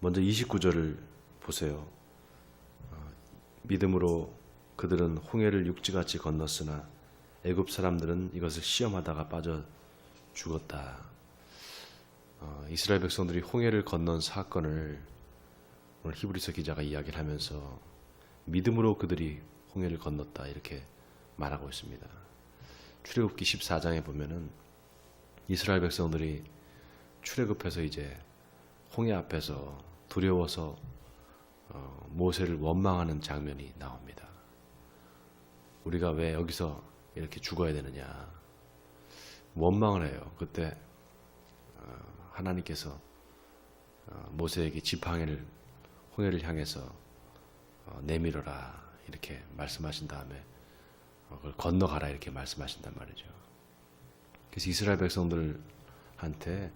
먼저 29절을 보세요. 어, 믿음으로 그들은 홍해를 육지같이 건넜으나 애굽 사람들은 이것을 시험하다가 빠져 죽었다. 어, 이스라엘 백성들이 홍해를 건넌 사건을 오늘 히브리서 기자가 이야기를 하면서 믿음으로 그들이 홍해를 건넜다 이렇게 말하고 있습니다. 출애굽기 14장에 보면은 이스라엘 백성들이 출애굽해서 이제 홍해 앞에서 두려워서 어, 모세를 원망하는 장면이 나옵니다. 우리가 왜 여기서 이렇게 죽어야 되느냐 원망을 해요. 그때 어, 하나님께서 어, 모세에게 지팡이를 홍해를 향해서 어, 내밀어라 이렇게 말씀하신 다음에 어, 그걸 건너가라 이렇게 말씀하신단 말이죠. 그래서 이스라엘 백성들한테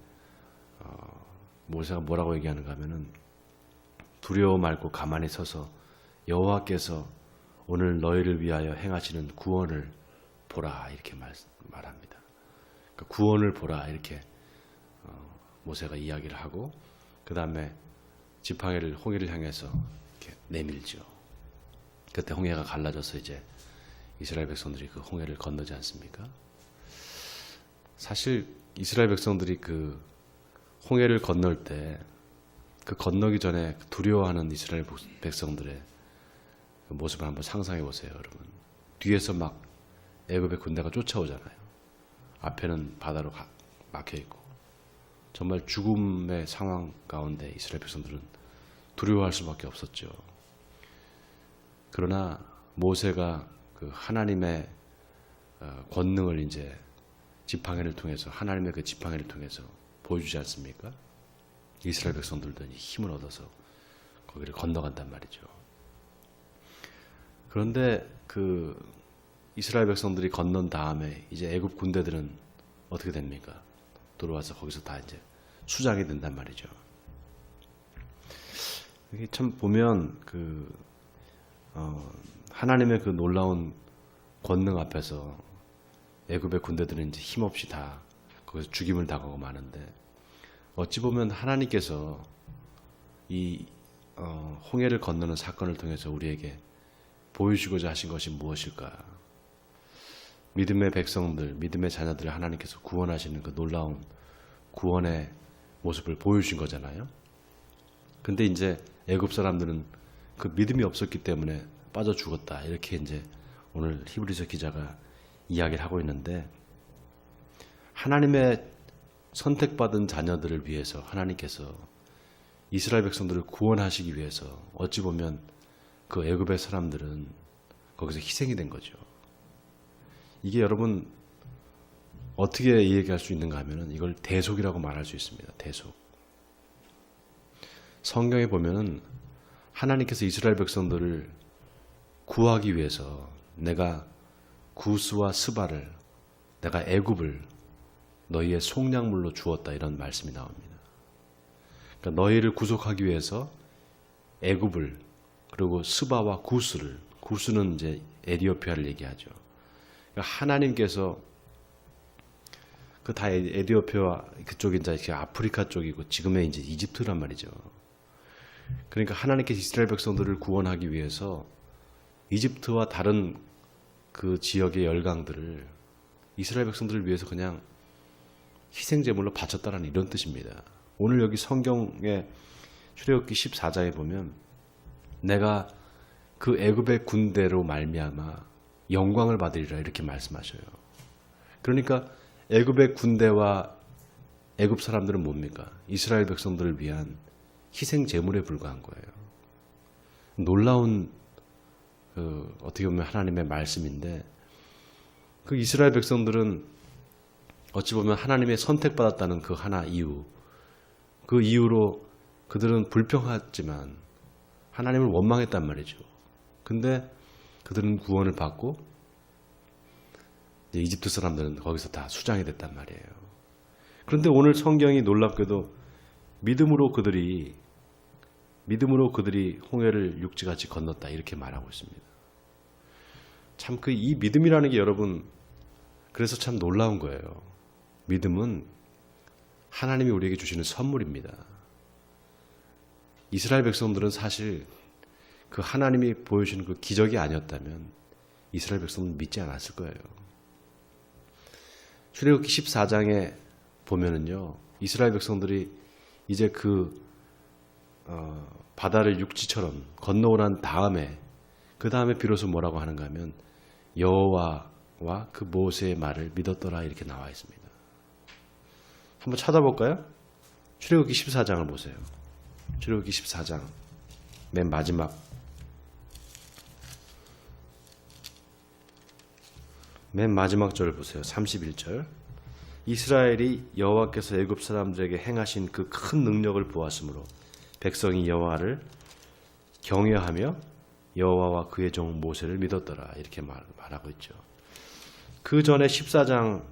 어, 모세가 뭐라고 얘기하는가 하면은 두려워 말고 가만히 서서 여호와께서 오늘 너희를 위하여 행하시는 구원을 보라 이렇게 말, 말합니다. 그러니까 구원을 보라 이렇게 어, 모세가 이야기를 하고 그 다음에 지팡이를 홍해를 향해서 이렇게 내밀죠. 그때 홍해가 갈라져서 이제 이스라엘 백성들이 그 홍해를 건너지 않습니까? 사실 이스라엘 백성들이 그 홍해를 건널 때 그 건너기 전에 두려워하는 이스라엘 백성들의 그 모습을 한번 상상해 보세요, 여러분. 뒤에서 막 애굽의 군대가 쫓아오잖아요. 앞에는 바다로 가- 막혀 있고 정말 죽음의 상황 가운데 이스라엘 백성들은 두려워할 수밖에 없었죠. 그러나 모세가 그 하나님의 어, 권능을 이제 지팡이를 통해서 하나님의 그 지팡이를 통해서 보여주지 않습니까? 이스라엘 백성들도 힘을 얻어서 거기를 건너간단 말이죠. 그런데 그 이스라엘 백성들이 건넌 다음에 이제 애굽 군대들은 어떻게 됩니까? 들어와서 거기서 다 이제 수장이 된단 말이죠. 이게 참 보면 그 어, 하나님의 그 놀라운 권능 앞에서 애굽의 군대들은 이제 힘없이 다 거기서 죽임을 당하고 마는데 어찌 보면 하나님께서 이 어, 홍해를 건너는 사건을 통해서 우리에게 보여주고자 하신 것이 무엇일까? 믿음의 백성들, 믿음의 자녀들을 하나님께서 구원하시는 그 놀라운 구원의 모습을 보여주신 거잖아요. 근데 이제 애굽 사람들은 그 믿음이 없었기 때문에 빠져 죽었다. 이렇게 이제 오늘 히브리서 기자가 이야기를 하고 있는데 하나님의 선택받은 자녀들을 위해서 하나님께서 이스라엘 백성들을 구원하시기 위해서 어찌 보면 그 애굽의 사람들은 거기서 희생이 된 거죠. 이게 여러분 어떻게 얘기할 수 있는가 하면은 이걸 대속이라고 말할 수 있습니다. 대속. 성경에 보면은 하나님께서 이스라엘 백성들을 구하기 위해서 내가 구스와 스바를 내가 애굽을 너희의 속량물로 주었다 이런 말씀이 나옵니다. 그러니까 너희를 구속하기 위해서 애굽을 그리고 스바와 구스를 구스는 이제 에디오피아를 얘기하죠. 그러니까 하나님께서 그 다 에디오피아 그쪽이 이제 아프리카 쪽이고 지금의 이제 이집트란 말이죠. 그러니까 하나님께서 이스라엘 백성들을 구원하기 위해서 이집트와 다른 그 지역의 열강들을 이스라엘 백성들을 위해서 그냥 희생 제물로 바쳤다라는 이런 뜻입니다. 오늘 여기 성경의 출애굽기 14장에 보면 내가 그 애굽의 군대로 말미암아 영광을 받으리라 이렇게 말씀하셔요. 그러니까 애굽의 군대와 애굽 사람들은 뭡니까? 이스라엘 백성들을 위한 희생 제물에 불과한 거예요. 놀라운 그 어떻게 보면 하나님의 말씀인데 그 이스라엘 백성들은 어찌 보면 하나님의 선택받았다는 그 하나 이유 그 이유로 그들은 불평했지만 하나님을 원망했단 말이죠. 근데 그들은 구원을 받고 이집트 사람들은 거기서 다 수장이 됐단 말이에요. 그런데 오늘 성경이 놀랍게도 믿음으로 그들이 믿음으로 그들이 홍해를 육지같이 건넜다 이렇게 말하고 있습니다. 참 그 이 믿음이라는 게 여러분 그래서 참 놀라운 거예요. 믿음은 하나님이 우리에게 주시는 선물입니다. 이스라엘 백성들은 사실 그 하나님이 보여주는 그 기적이 아니었다면 이스라엘 백성은 믿지 않았을 거예요. 출애굽기 14장에 보면은요. 이스라엘 백성들이 이제 그 어, 바다를 육지처럼 건너오란 다음에 그 다음에 비로소 뭐라고 하는가 하면 여호와와 그 모세의 말을 믿었더라 이렇게 나와 있습니다. 한번 찾아볼까요? 출애굽기 14장을 보세요. 출애굽기 14장 맨 마지막 맨 마지막 절을 보세요. 31절. 이스라엘이 여호와께서 애굽 사람들에게 행하신 그 큰 능력을 보았으므로 백성이 여호와를 경외하며 여호와와 그의 종 모세를 믿었더라 이렇게 말, 말하고 있죠. 그 전에 14장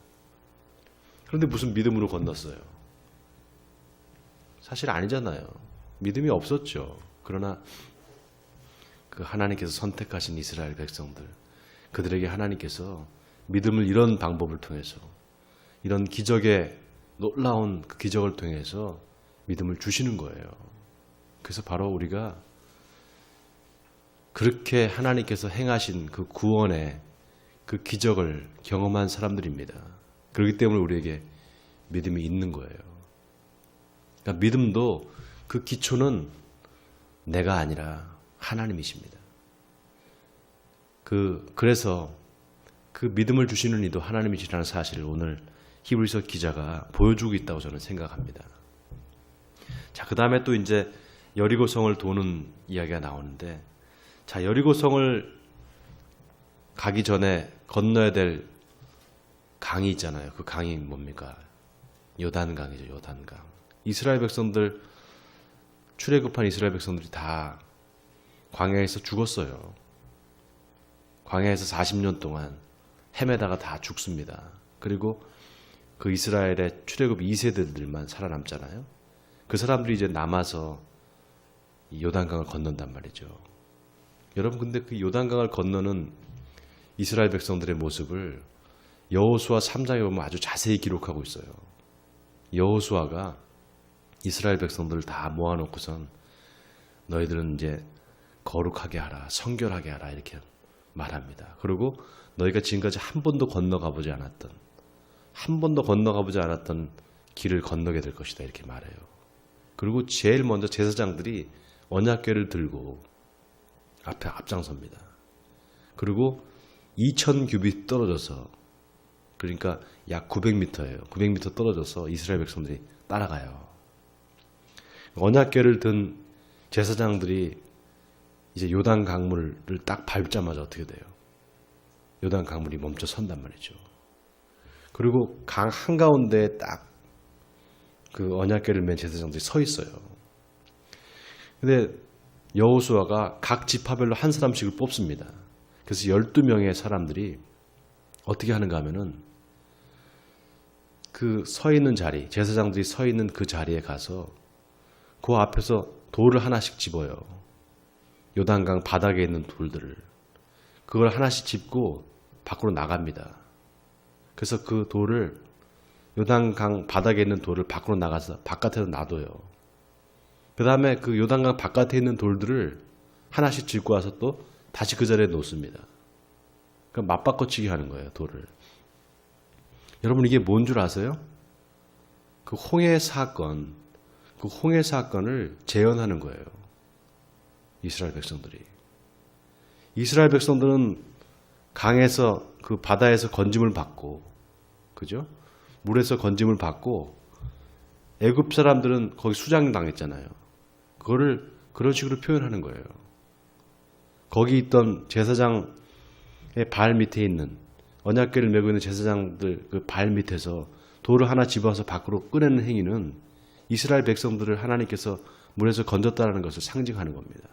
그런데 무슨 믿음으로 건넜어요? 사실 아니잖아요. 믿음이 없었죠. 그러나 그 하나님께서 선택하신 이스라엘 백성들, 그들에게 하나님께서 믿음을 이런 방법을 통해서, 이런 기적의 놀라운 그 기적을 통해서 믿음을 주시는 거예요. 그래서 바로 우리가 그렇게 하나님께서 행하신 그 구원의 그 기적을 경험한 사람들입니다. 그렇기 때문에 우리에게 믿음이 있는 거예요. 그러니까 믿음도 그 기초는 내가 아니라 하나님이십니다. 그 그래서 그 믿음을 주시는 이도 하나님이시라는 사실을 오늘 히브리서 기자가 보여주고 있다고 저는 생각합니다. 자, 그다음에 또 이제 여리고성을 도는 이야기가 나오는데 자, 여리고성을 가기 전에 건너야 될 강이 있잖아요. 그 강이 뭡니까? 요단강이죠. 요단강. 이스라엘 백성들 출애굽한 이스라엘 백성들이 다 광야에서 죽었어요. 광야에서 40년 동안 헤매다가 다 죽습니다. 그리고 그 이스라엘의 출애굽 2세대들만 살아남잖아요. 그 사람들이 이제 남아서 이 요단강을 건넌단 말이죠. 여러분 근데 그 요단강을 건너는 이스라엘 백성들의 모습을 여호수아 3장에 보면 아주 자세히 기록하고 있어요. 여호수아가 이스라엘 백성들을 다 모아놓고선 너희들은 이제 거룩하게 하라, 성결하게 하라 이렇게 말합니다. 그리고 너희가 지금까지 한 번도 건너가 보지 않았던 한 번도 건너가 보지 않았던 길을 건너게 될 것이다 이렇게 말해요. 그리고 제일 먼저 제사장들이 언약궤를 들고 앞에 앞장섭니다. 그리고 2천 규빗 떨어져서 그러니까 약 900m예요. 900m 떨어져서 이스라엘 백성들이 따라가요. 언약궤를 든 제사장들이 이제 요단 강물을 딱 밟자마자 어떻게 돼요? 요단 강물이 멈춰 선단 말이죠. 그리고 강 한가운데에 딱 그 언약궤를 맨 제사장들이 서 있어요. 근데 여호수아가 각 지파별로 한 사람씩을 뽑습니다. 그래서 12명의 사람들이 어떻게 하는가 하면은 그 서 있는 자리, 제사장들이 서 있는 그 자리에 가서 그 앞에서 돌을 하나씩 집어요. 요단강 바닥에 있는 돌들을. 그걸 하나씩 짚고 밖으로 나갑니다. 그래서 그 돌을 요단강 바닥에 있는 돌을 밖으로 나가서 바깥에서 놔둬요. 그 다음에 그 요단강 바깥에 있는 돌들을 하나씩 짚고 와서 또 다시 그 자리에 놓습니다. 그 맞바꿔치기 하는 거예요, 돌을. 여러분 이게 뭔 줄 아세요? 그 홍해 사건, 그 홍해 사건을 재현하는 거예요. 이스라엘 백성들이. 이스라엘 백성들은 강에서 그 바다에서 건짐을 받고, 그죠? 물에서 건짐을 받고, 애굽 사람들은 거기 수장 당했잖아요. 그거를 그런 식으로 표현하는 거예요. 거기 있던 제사장의 발 밑에 있는 언약궤를 메고 있는 제사장들 그 발 밑에서 돌을 하나 집어서 밖으로 꺼내는 행위는 이스라엘 백성들을 하나님께서 물에서 건졌다는 것을 상징하는 겁니다.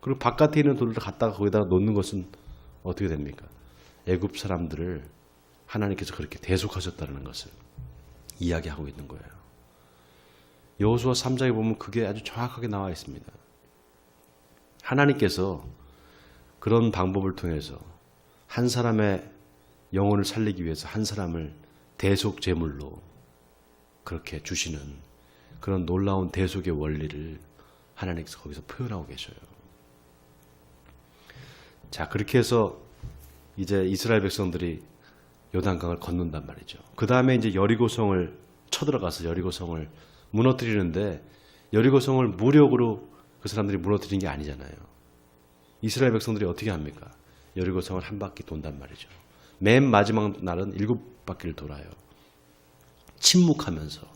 그리고 바깥에 있는 돌을 갖다가 거기다가 놓는 것은 어떻게 됩니까? 애굽 사람들을 하나님께서 그렇게 대속하셨다는 것을 이야기하고 있는 거예요. 여호수아 3장에 보면 그게 아주 정확하게 나와 있습니다. 하나님께서 그런 방법을 통해서 한 사람의 영혼을 살리기 위해서 한 사람을 대속 제물로 그렇게 주시는 그런 놀라운 대속의 원리를 하나님께서 거기서 표현하고 계셔요. 자, 그렇게 해서 이제 이스라엘 백성들이 요단강을 건넌단 말이죠. 그 다음에 이제 여리고성을 쳐들어가서 여리고성을 무너뜨리는데 여리고성을 무력으로 그 사람들이 무너뜨린 게 아니잖아요. 이스라엘 백성들이 어떻게 합니까? 여리고성을 한 바퀴 돈단 말이죠. 맨 마지막 날은 일곱 바퀴를 돌아요. 침묵하면서.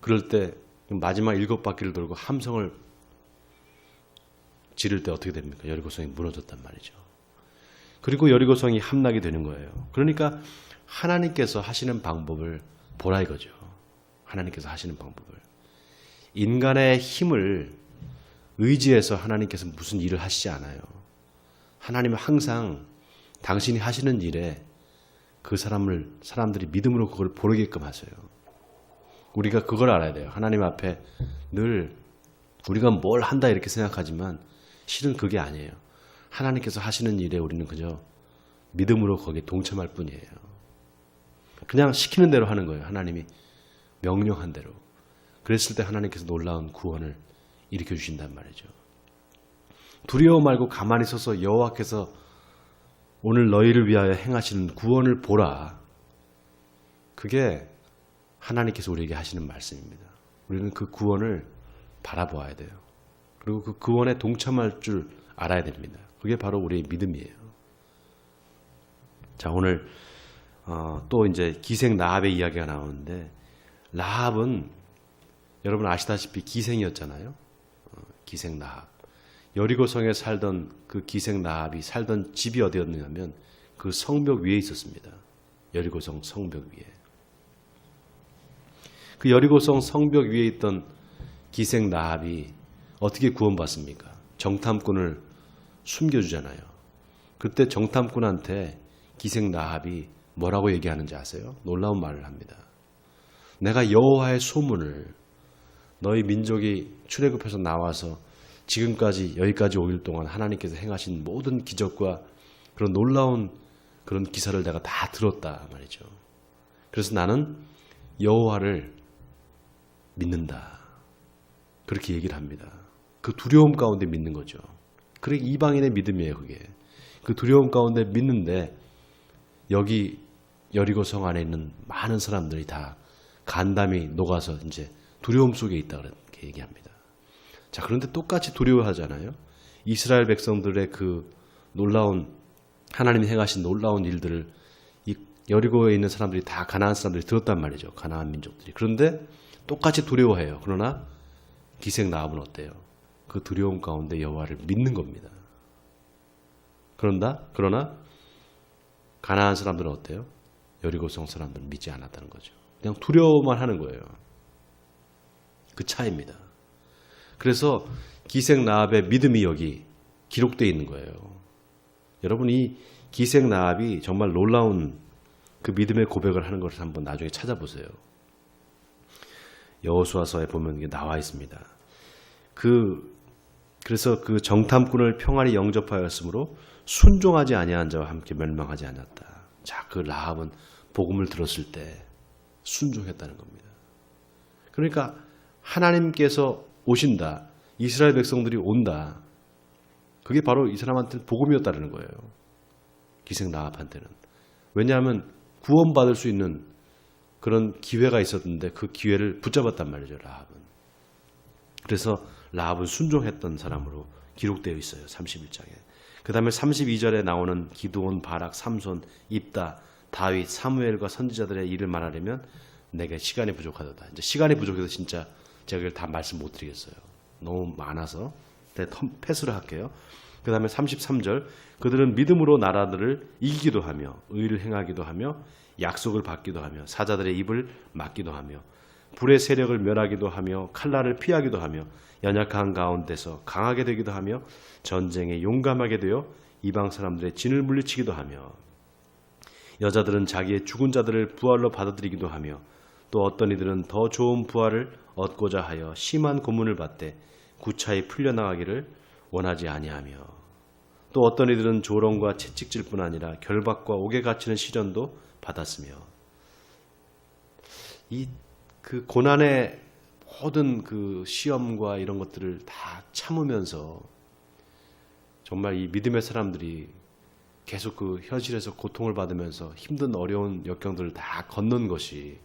그럴 때 마지막 일곱 바퀴를 돌고 함성을 지를 때 어떻게 됩니까? 여리고성이 무너졌단 말이죠. 그리고 여리고성이 함락이 되는 거예요. 그러니까 하나님께서 하시는 방법을 보라 이거죠. 하나님께서 하시는 방법을. 인간의 힘을 의지해서 하나님께서 무슨 일을 하시지 않아요. 하나님은 항상 당신이 하시는 일에 그 사람을 사람들이 믿음으로 그걸 보르게끔 하세요. 우리가 그걸 알아야 돼요. 하나님 앞에 늘 우리가 뭘 한다 이렇게 생각하지만 실은 그게 아니에요. 하나님께서 하시는 일에 우리는 그저 믿음으로 거기에 동참할 뿐이에요. 그냥 시키는 대로 하는 거예요. 하나님이 명령한 대로. 그랬을 때 하나님께서 놀라운 구원을 일으켜 주신단 말이죠. 두려워 말고 가만히 서서 여호와께서 오늘 너희를 위하여 행하시는 구원을 보라. 그게 하나님께서 우리에게 하시는 말씀입니다. 우리는 그 구원을 바라보아야 돼요. 그리고 그 구원에 동참할 줄 알아야 됩니다. 그게 바로 우리의 믿음이에요. 자, 오늘 어, 또 이제 기생 라합의 이야기가 나오는데 라합은 여러분 아시다시피 기생이었잖아요. 어, 기생 라합. 여리고성에 살던 그 기생 라합이 살던 집이 어디였느냐면 그 성벽 위에 있었습니다. 여리고성 성벽 위에. 그 여리고성 성벽 위에 있던 기생 라합이 어떻게 구원받습니까? 정탐꾼을 숨겨주잖아요. 그때 정탐꾼한테 기생 라합이 뭐라고 얘기하는지 아세요? 놀라운 말을 합니다. 내가 여호와의 소문을 너희 민족이 출애굽해서 나와서 지금까지 여기까지 오일 동안 하나님께서 행하신 모든 기적과 그런 놀라운 그런 기사를 내가 다 들었다 말이죠. 그래서 나는 여호와를 믿는다. 그렇게 얘기를 합니다. 그 두려움 가운데 믿는 거죠. 그게 이방인의 믿음이에요, 그게. 그 두려움 가운데 믿는데 여기 여리고성 안에 있는 많은 사람들이 다 간담이 녹아서 이제 두려움 속에 있다 그렇게 얘기합니다. 자, 그런데 똑같이 두려워하잖아요. 이스라엘 백성들의 그 놀라운 하나님이 행하신 놀라운 일들을 이 여리고에 있는 사람들이 다 가나안 사람들이 들었단 말이죠. 가나안 민족들이. 그런데 똑같이 두려워해요. 그러나 기생 나합은 어때요? 그 두려움 가운데 여호와를 믿는 겁니다. 그런다? 그러나 가나안 사람들은 어때요? 여리고성 사람들은 믿지 않았다는 거죠. 그냥 두려워만 하는 거예요. 그 차이입니다. 그래서 기생 나합의 믿음이 여기 기록되어 있는 거예요. 여러분 이 기생 나합이 정말 놀라운 그 믿음의 고백을 하는 것을 한번 나중에 찾아보세요. 여호수아서에 보면 이게 나와 있습니다. 그 그래서 그 정탐꾼을 평안히 영접하였으므로 순종하지 아니한 자와 함께 멸망하지 않았다. 자, 그 라합은 복음을 들었을 때 순종했다는 겁니다. 그러니까 하나님께서 오신다. 이스라엘 백성들이 온다. 그게 바로 이 사람한테는 복음이었다는 거예요. 기생 라합한테는. 왜냐하면 구원받을 수 있는 그런 기회가 있었는데 그 기회를 붙잡았단 말이죠, 라합은. 그래서 라합은 순종했던 사람으로 기록되어 있어요. 31장에. 그 다음에 32절에 나오는 기드온, 바락, 삼손, 입다, 다윗, 사무엘과 선지자들의 일을 말하려면 내게 시간이 부족하다. 이제 시간이 부족해서 진짜 제가 이걸 다 말씀 못 드리겠어요. 너무 많아서. 네, 패스를 할게요. 그 다음에 33절 그들은 믿음으로 나라들을 이기기도 하며 의를 행하기도 하며 약속을 받기도 하며 사자들의 입을 막기도 하며 불의 세력을 멸하기도 하며 칼날을 피하기도 하며 연약한 가운데서 강하게 되기도 하며 전쟁에 용감하게 되어 이방 사람들의 진을 물리치기도 하며 여자들은 자기의 죽은 자들을 부활로 받아들이기도 하며 또 어떤 이들은 더 좋은 부활을 얻고자 하여 심한 고문을 받되 구차히 풀려나가기를 원하지 아니하며 또 어떤 이들은 조롱과 채찍질뿐 아니라 결박과 옥에 갇히는 시련도 받았으며 이 그 고난의 모든 그 시험과 이런 것들을 다 참으면서 정말 이 믿음의 사람들이 계속 그 현실에서 고통을 받으면서 힘든 어려운 역경들을 다 걷는 것이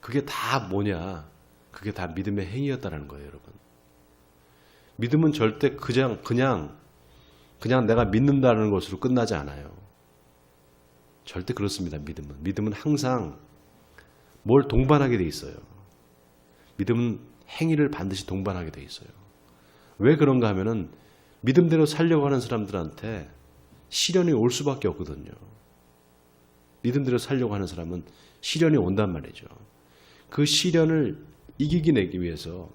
그게 다 뭐냐? 그게 다 믿음의 행위였다라는 거예요, 여러분. 믿음은 절대 그냥 그냥 그냥 내가 믿는다는 것으로 끝나지 않아요. 절대 그렇습니다. 믿음은 믿음은 항상 뭘 동반하게 돼 있어요. 믿음은 행위를 반드시 동반하게 돼 있어요. 왜 그런가 하면은 믿음대로 살려고 하는 사람들한테 시련이 올 수밖에 없거든요. 믿음대로 살려고 하는 사람은 시련이 온단 말이죠. 그 시련을 이기기 내기 위해서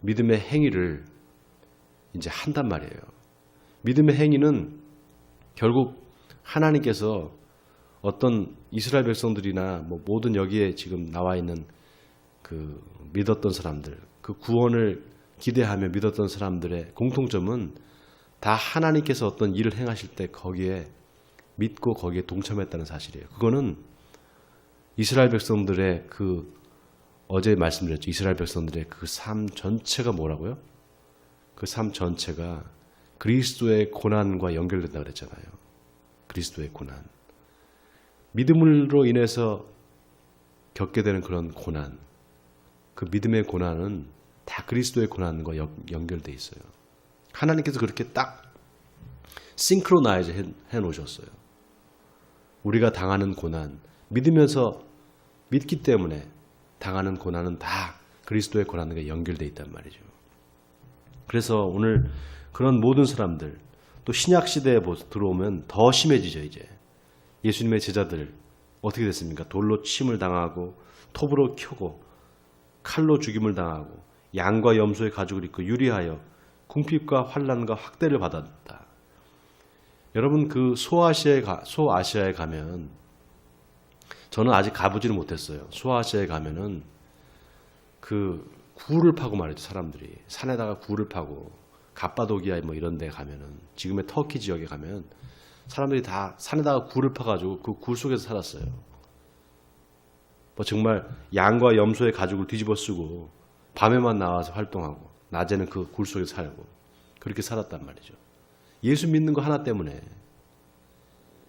믿음의 행위를 이제 한단 말이에요. 믿음의 행위는 결국 하나님께서 어떤 이스라엘 백성들이나 뭐 모든 여기에 지금 나와 있는 그 믿었던 사람들, 그 구원을 기대하며 믿었던 사람들의 공통점은 다 하나님께서 어떤 일을 행하실 때 거기에 믿고 거기에 동참했다는 사실이에요. 그거는 이스라엘 백성들의 그 어제 말씀드렸죠. 이스라엘 백성들의 그 삶 전체가 뭐라고요? 그 삶 전체가 그리스도의 고난과 연결된다 그랬잖아요. 그리스도의 고난. 믿음으로 인해서 겪게 되는 그런 고난, 그 믿음의 고난은 다 그리스도의 고난과 연결돼 있어요. 하나님께서 그렇게 딱 싱크로나이즈 해 놓으셨어요. 우리가 당하는 고난, 믿으면서 믿기 때문에 당하는 고난은 다 그리스도의 고난과 연결돼 있단 말이죠. 그래서 오늘 그런 모든 사람들 또 신약 시대에 들어오면 더 심해지죠 이제 예수님의 제자들 어떻게 됐습니까? 돌로 침을 당하고 톱으로 켜고 칼로 죽임을 당하고 양과 염소의 가죽을 입고 유리하여 궁핍과 환란과 학대를 받았다. 여러분 그 소아시아에 가, 소아시아에 가면 저는 아직 가보지는 못했어요. 소아시아에 가면은 그 굴을 파고 말이죠 사람들이 산에다가 굴을 파고 갑바도기아 뭐 이런 데 가면은 지금의 터키 지역에 가면 사람들이 다 산에다가 굴을 파가지고 그 굴 속에서 살았어요. 뭐 정말 양과 염소의 가죽을 뒤집어 쓰고 밤에만 나와서 활동하고 낮에는 그 굴 속에 살고 그렇게 살았단 말이죠. 예수 믿는 거 하나 때문에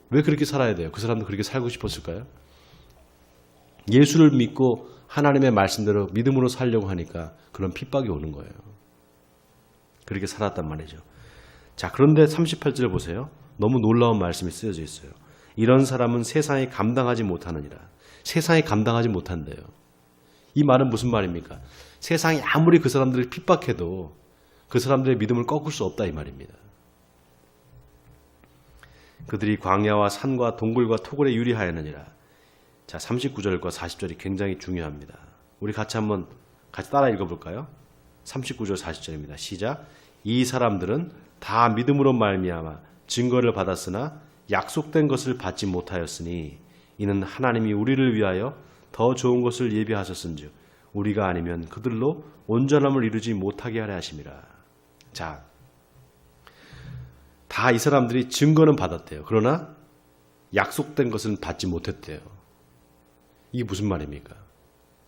왜 그렇게 살아야 돼요? 그 사람도 그렇게 살고 싶었을까요? 예수를 믿고 하나님의 말씀대로 믿음으로 살려고 하니까 그런 핍박이 오는 거예요. 그렇게 살았단 말이죠. 자, 그런데 38절 보세요. 너무 놀라운 말씀이 쓰여져 있어요. 이런 사람은 세상에 감당하지 못하느니라. 세상에 감당하지 못한대요. 이 말은 무슨 말입니까? 세상이 아무리 그 사람들을 핍박해도 그 사람들의 믿음을 꺾을 수 없다 이 말입니다. 그들이 광야와 산과 동굴과 토굴에 유리하였느니라. 자, 39절과 40절이 굉장히 중요합니다. 우리 같이 한번 같이 따라 읽어볼까요? 39절 40절입니다. 시작. 이 사람들은 다 믿음으로 말미암아 증거를 받았으나 약속된 것을 받지 못하였으니 이는 하나님이 우리를 위하여 더 좋은 것을 예비하셨은즉 우리가 아니면 그들로 온전함을 이루지 못하게 하려 하심이라. 자, 다 이 사람들이 증거는 받았대요. 그러나 약속된 것은 받지 못했대요. 이게 무슨 말입니까?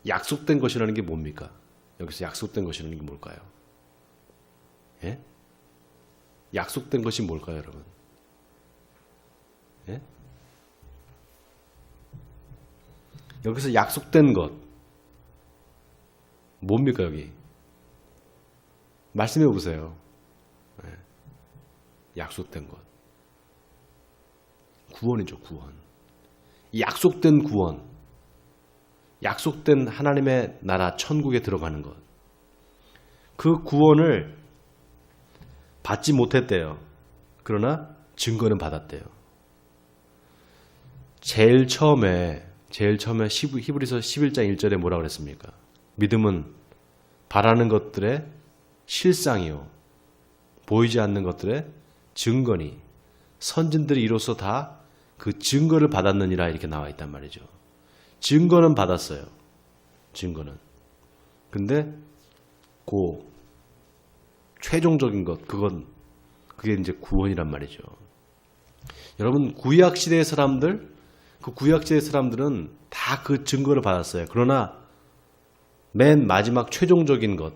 약속된 것이라는 게 뭡니까? 여기서 약속된 것이라는 게 뭘까요? 예? 약속된 것이 뭘까요, 여러분? 예? 여기서 약속된 것 뭡니까 여기? 말씀해 보세요. 예. 약속된 것. 구원이죠, 구원. 약속된 구원. 약속된 하나님의 나라 천국에 들어가는 것. 그 구원을 받지 못했대요. 그러나 증거는 받았대요. 제일 처음에 제일 처음에 시- 히브리서 11장 1절에 뭐라 그랬습니까? 믿음은 바라는 것들의 실상이요. 보이지 않는 것들의 증거니 선진들이 이로써 다 그 증거를 받았느니라 이렇게 나와 있단 말이죠. 증거는 받았어요. 증거는. 근데 그 최종적인 것 그건 그게 이제 구원이란 말이죠. 여러분 구약 시대의 사람들 그 구약 시대의 사람들은 다 그 증거를 받았어요. 그러나 맨 마지막 최종적인 것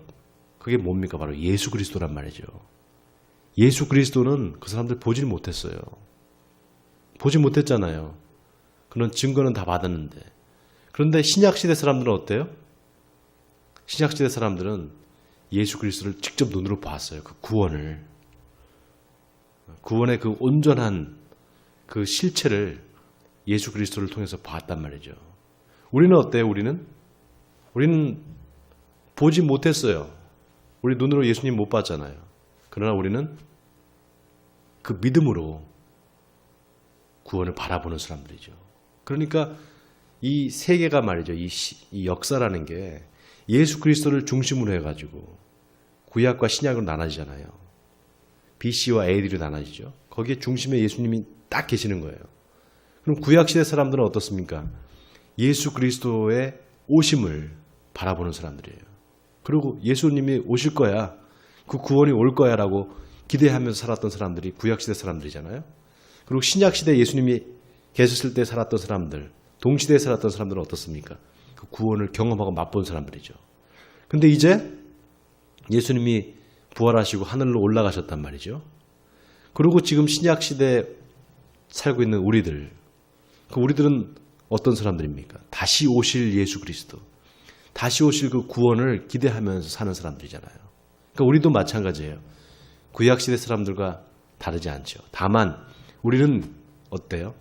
그게 뭡니까? 바로 예수 그리스도란 말이죠. 예수 그리스도는 그 사람들 보질 못했어요. 보지 못했잖아요. 그런 증거는 다 받았는데. 그런데 신약 시대 사람들은 어때요? 신약 시대 사람들은 예수 그리스도를 직접 눈으로 봤어요. 그 구원을. 구원의 그 온전한 그 실체를 예수 그리스도를 통해서 봤단 말이죠. 우리는 어때요? 우리는 우리는 보지 못했어요. 우리 눈으로 예수님 못 봤잖아요. 그러나 우리는 그 믿음으로 구원을 바라보는 사람들이죠. 그러니까 이 세계가 말이죠. 이, 시- 이 역사라는 게 예수 그리스도를 중심으로 해가지고 구약과 신약으로 나눠지잖아요. BC와 AD로 나눠지죠. 거기에 중심에 예수님이 딱 계시는 거예요. 그럼 구약 시대 사람들은 어떻습니까? 예수 그리스도의 오심을 바라보는 사람들이에요. 그리고 예수님이 오실 거야. 그 구원이 올 거야 라고 기대하면서 살았던 사람들이 구약 시대 사람들이잖아요. 그리고 신약 시대 예수님이 계셨을 때 살았던 사람들, 동시대에 살았던 사람들은 어떻습니까? 그 구원을 경험하고 맛본 사람들이죠. 근데 이제 예수님이 부활하시고 하늘로 올라가셨단 말이죠. 그리고 지금 신약 시대에 살고 있는 우리들, 그 우리들은 어떤 사람들입니까? 다시 오실 예수 그리스도, 다시 오실 그 구원을 기대하면서 사는 사람들이잖아요. 그러니까 우리도 마찬가지예요. 구약 시대 사람들과 다르지 않죠. 다만 우리는 어때요?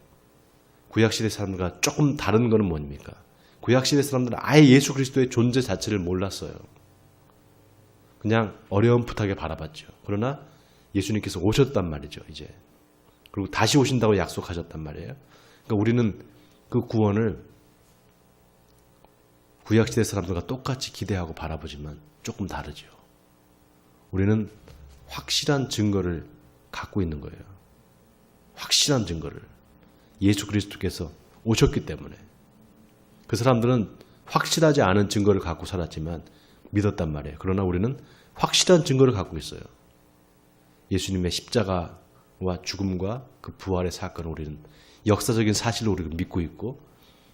구약 시대 사람들과 조금 다른 거는 뭡니까? 구약 시대 사람들은 아예 예수 그리스도의 존재 자체를 몰랐어요. 그냥 어려움풋하게 바라봤죠. 그러나 예수님께서 오셨단 말이죠, 이제. 그리고 다시 오신다고 약속하셨단 말이에요. 그러니까 우리는 그 구원을 구약시대 사람들과 똑같이 기대하고 바라보지만 조금 다르죠. 우리는 확실한 증거를 갖고 있는 거예요. 확실한 증거를. 예수 그리스도께서 오셨기 때문에. 그 사람들은 확실하지 않은 증거를 갖고 살았지만 믿었단 말이에요. 그러나 우리는 확실한 증거를 갖고 있어요. 예수님의 십자가와 죽음과 그 부활의 사건을 우리는 역사적인 사실로 우리가 믿고 있고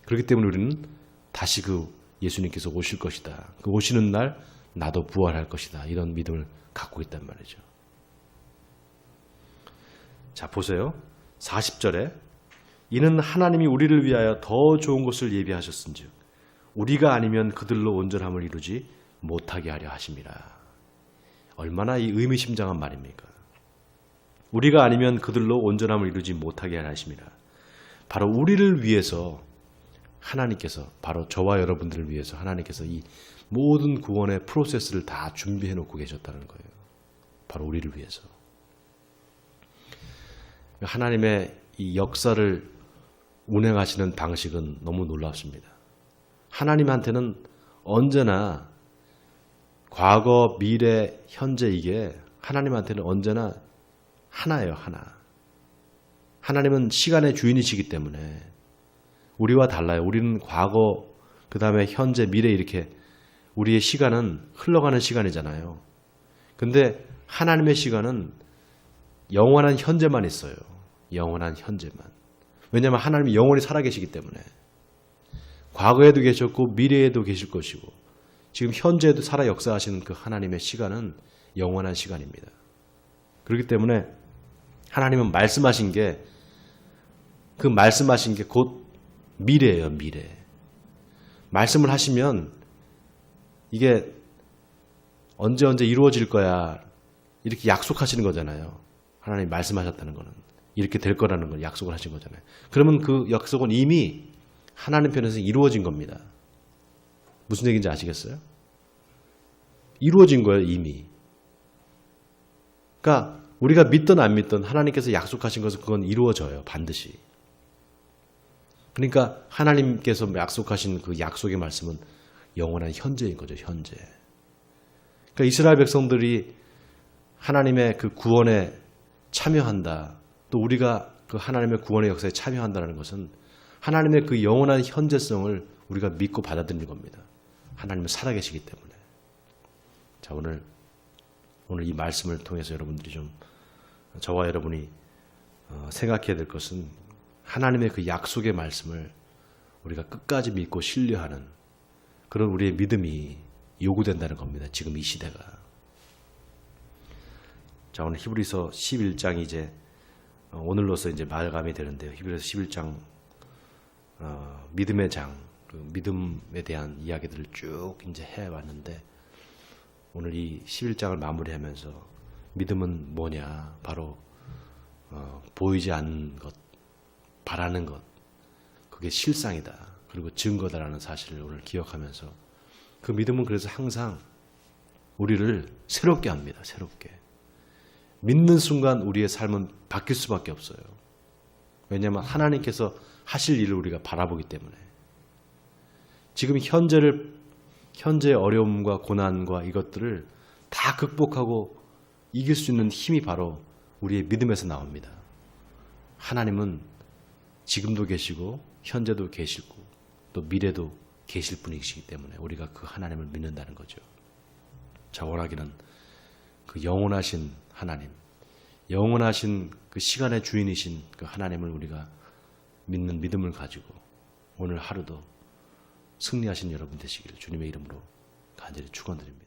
그렇기 때문에 우리는 다시 그 예수님께서 오실 것이다. 그 오시는 날 나도 부활할 것이다. 이런 믿음을 갖고 있단 말이죠. 자, 보세요. 40절에 이는 하나님이 우리를 위하여 더 좋은 것을 예비하셨은즉 우리가 아니면 그들로 온전함을 이루지 못하게 하려 하심이라. 얼마나 이 의미심장한 말입니까? 우리가 아니면 그들로 온전함을 이루지 못하게 하려 하심이라. 바로 우리를 위해서 하나님께서 바로 저와 여러분들을 위해서 하나님께서 이 모든 구원의 프로세스를 다 준비해 놓고 계셨다는 거예요. 바로 우리를 위해서. 하나님의 이 역사를 운행하시는 방식은 너무 놀랍습니다. 하나님한테는 언제나 과거, 미래, 현재 이게 하나님한테는 언제나 하나예요, 하나. 하나님은 시간의 주인이시기 때문에 우리와 달라요. 우리는 과거, 그 다음에 현재, 미래 이렇게 우리의 시간은 흘러가는 시간이잖아요. 근데 하나님의 시간은 영원한 현재만 있어요. 영원한 현재만. 왜냐하면 하나님이 영원히 살아계시기 때문에. 과거에도 계셨고 미래에도 계실 것이고 지금 현재에도 살아 역사하시는 그 하나님의 시간은 영원한 시간입니다. 그렇기 때문에 하나님은 말씀하신 게 그 말씀하신 게 곧 미래예요, 미래. 말씀을 하시면 이게 언제 언제 이루어질 거야. 이렇게 약속하시는 거잖아요. 하나님 말씀하셨다는 거는. 이렇게 될 거라는 걸 약속을 하신 거잖아요. 그러면 그 약속은 이미 하나님 편에서 이루어진 겁니다. 무슨 얘기인지 아시겠어요? 이루어진 거예요, 이미. 그러니까 우리가 믿든 안 믿든 하나님께서 약속하신 것은 그건 이루어져요, 반드시. 그러니까 하나님께서 약속하신 그 약속의 말씀은 영원한 현재인 거죠, 현재. 그러니까 이스라엘 백성들이 하나님의 그 구원에 참여한다. 또 우리가 그 하나님의 구원의 역사에 참여한다는 것은 하나님의 그 영원한 현재성을 우리가 믿고 받아들이는 겁니다. 하나님은 살아계시기 때문에. 자, 오늘 오늘 이 말씀을 통해서 여러분들이 좀 저와 여러분이 어, 생각해야 될 것은 하나님의 그 약속의 말씀을 우리가 끝까지 믿고 신뢰하는 그런 우리의 믿음이 요구된다는 겁니다. 지금 이 시대가. 자, 오늘 히브리서 11장이 이제 어, 오늘로서 이제 마감이 되는데요. 히브리서 11장 어, 믿음의 장, 그 믿음에 대한 이야기들을 쭉 이제 해왔는데 오늘 이 11장을 마무리하면서 믿음은 뭐냐? 바로 어, 보이지 않는 것, 바라는 것, 그게 실상이다. 그리고 증거다라는 사실을 오늘 기억하면서 그 믿음은 그래서 항상 우리를 새롭게 합니다. 새롭게. 믿는 순간 우리의 삶은 바뀔 수밖에 없어요. 왜냐하면 하나님께서 하실 일을 우리가 바라보기 때문에. 지금 현재를 현재의 어려움과 고난과 이것들을 다 극복하고 이길 수 있는 힘이 바로 우리의 믿음에서 나옵니다. 하나님은 지금도 계시고 현재도 계시고 또 미래도 계실 분이시기 때문에 우리가 그 하나님을 믿는다는 거죠. 자, 원하기는 그 영원하신 하나님, 영원하신 그 시간의 주인이신 그 하나님을 우리가 믿는 믿음을 가지고 오늘 하루도 승리하신 여러분 되시기를 주님의 이름으로 간절히 축원드립니다.